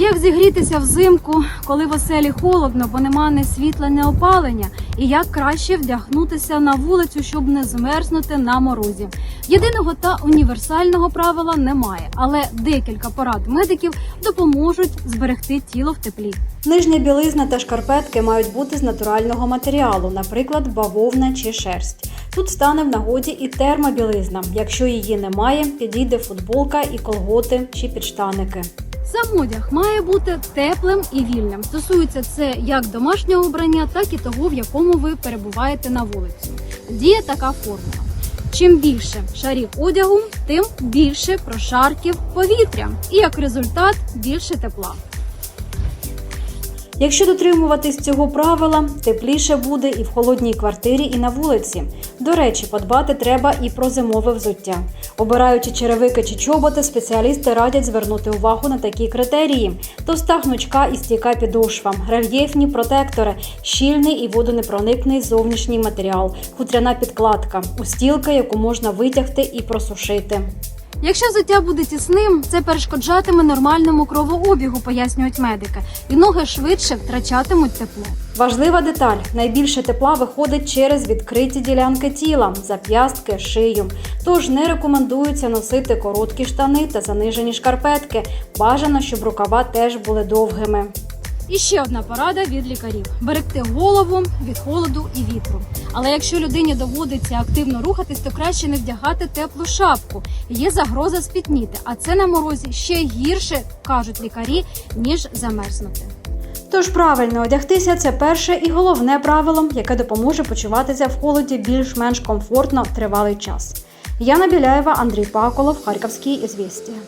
Як зігрітися взимку, коли в оселі холодно, бо нема ні світла, ні опалення, і як краще вдягнутися на вулицю, щоб не змерзнути на морозі. Єдиного та універсального правила немає, але декілька порад медиків допоможуть зберегти тіло в теплі. Нижня білизна та шкарпетки мають бути з натурального матеріалу, наприклад, бавовна чи шерсть. Тут стане в нагоді і термобілизна. Якщо її немає, підійде футболка і колготи чи підштаники. Сам одяг має бути теплим і вільним. Стосується це як домашнього обрання, так і того, в якому ви перебуваєте на вулиці. Діє така формула. Чим більше шарів одягу, тим більше прошарків повітря, і як результат більше тепла. Якщо дотримуватись цього правила, тепліше буде і в холодній квартирі, і на вулиці. До речі, подбати треба і про зимове взуття. Обираючи черевики чи чоботи, спеціалісти радять звернути увагу на такі критерії: товста гнучка і стійка підошва, рельєфні протектори, щільний і водонепроникний зовнішній матеріал, хутряна підкладка, устілка, яку можна витягти і просушити. Якщо взуття буде тісним, це перешкоджатиме нормальному кровообігу, пояснюють медики, і ноги швидше втрачатимуть тепло. Важлива деталь: найбільше тепла виходить через відкриті ділянки тіла, зап'ястки, шию. Тож не рекомендується носити короткі штани та занижені шкарпетки. Бажано, щоб рукава теж були довгими. І ще одна порада від лікарів: берегти голову від холоду і вітру. Але якщо людині доводиться активно рухатись, то краще не вдягати теплу шапку. Є загроза спітніти, а це на морозі ще гірше кажуть лікарі, ніж замерзнути. Тож правильно одягтися це перше і головне правило, яке допоможе почуватися в холоді більш-менш комфортно тривалий час. Яна Біляєва, Андрій Паколов, Харківські ізвістія.